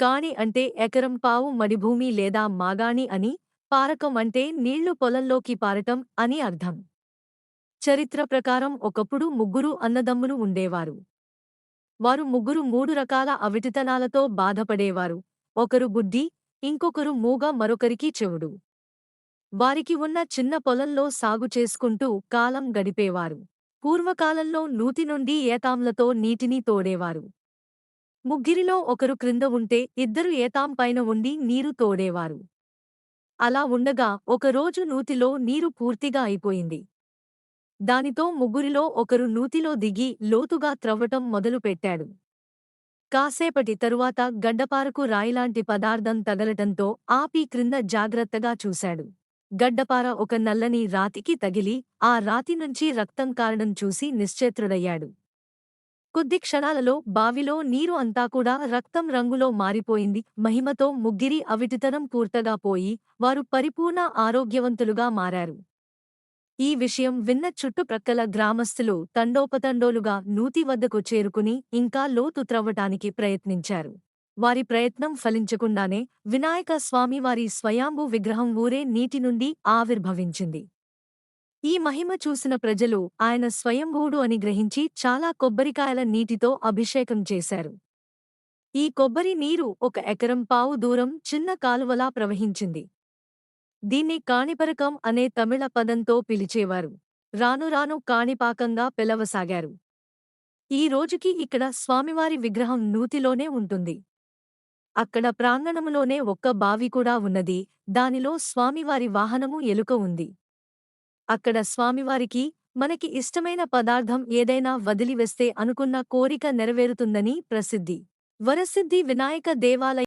కాణి అంటే ఎకరం పావు మడిభూమి లేదా మాగాణి అని పారకం అంటే నీళ్ళు పొలంలోకి పారటం అని అర్థం. చరిత్ర ప్రకారం ఒకప్పుడు ముగ్గురు అన్నదమ్ములు ఉండేవారు. వారు ముగ్గురు మూడు రకాల అవిటితనాలతో బాధపడేవారు. ఒకరు గుడ్డి ఇంకొకరు మూగ మరొకరికి చెవుడు. వారికి ఉన్న చిన్న పొలంలో సాగు చేసుకుంటూ కాలం గడిపేవారు. పూర్వకాలంలో నూతి నుండి ఏతాంలతో నీటిని తోడేవారు. ముగ్గిరిలో ఒకరు క్రింద ఉంటే ఇద్దరు ఏతాం పైన ఉండి నీరు తోడేవారు. అలా ఉండగా ఒకరోజు నూతిలో నీరు పూర్తిగా అయిపోయింది. దానితో ముగ్గురిలో ఒకరు నూతిలో దిగి లోతుగా త్రవ్వటం మొదలుపెట్టాడు కాసేపటి తరువాత గడ్డపారకు రాయిలాంటి పదార్థం తగలటంతో ఆపి క్రింద జాగ్రత్తగా చూశాడు. గడ్డపార ఒక నల్లని రాతికి తగిలి ఆ రాతి నుంచి రక్తం కారడం చూసి నిశ్చేత్రుడయ్యాడు. కొద్ది క్షణాలలో బావిలో నీరు అంతా కూడా రక్తం రంగులో మారిపోయింది. మహిమతో ముగ్గిరి అవిటితనం పూర్తగా పోయి వారు పరిపూర్ణ ఆరోగ్యవంతులుగా మారారు. ఈ విషయం విన్న చుట్టుప్రక్కల గ్రామస్థులు తండోపతండోలుగా నూతి వద్దకు చేరుకుని ఇంకా లోతు త్రవ్వటానికి ప్రయత్నించారు. వారి ప్రయత్నం ఫలించకుండానే వినాయక స్వామివారి స్వయాంభూ విగ్రహం ఊరే నీటి నుండి ఆవిర్భవించింది. ఈ మహిమ చూసిన ప్రజలు ఆయన స్వయంభూడు అని గ్రహించి చాలా కొబ్బరికాయల నీటితో అభిషేకం చేశారు. ఈ కొబ్బరి నీరు ఒక ఎకరం పావు దూరం చిన్న కాలువలా ప్రవహించింది. దీన్ని కాణిపరకం అనే తమిళ పదంతో పిలిచేవారు. రానురాను కాణిపాకంగా పిలవసాగారు. ఈ రోజుకి ఇక్కడ స్వామివారి విగ్రహం నూతిలోనే ఉంటుంది. అక్కడ ప్రాంగణములోనే ఒక్క బావి కూడా ఉన్నది. దానిలో స్వామివారి వాహనము ఎలుక ఉంది. అక్కడ స్వామివారికి మనకి ఇష్టమైన పదార్థం ఏదైనా వదిలివేస్తే అనుకున్న కోరిక నెరవేరుతుందని ప్రసిద్ధి. వరసిద్ధి వినాయక దేవాలయం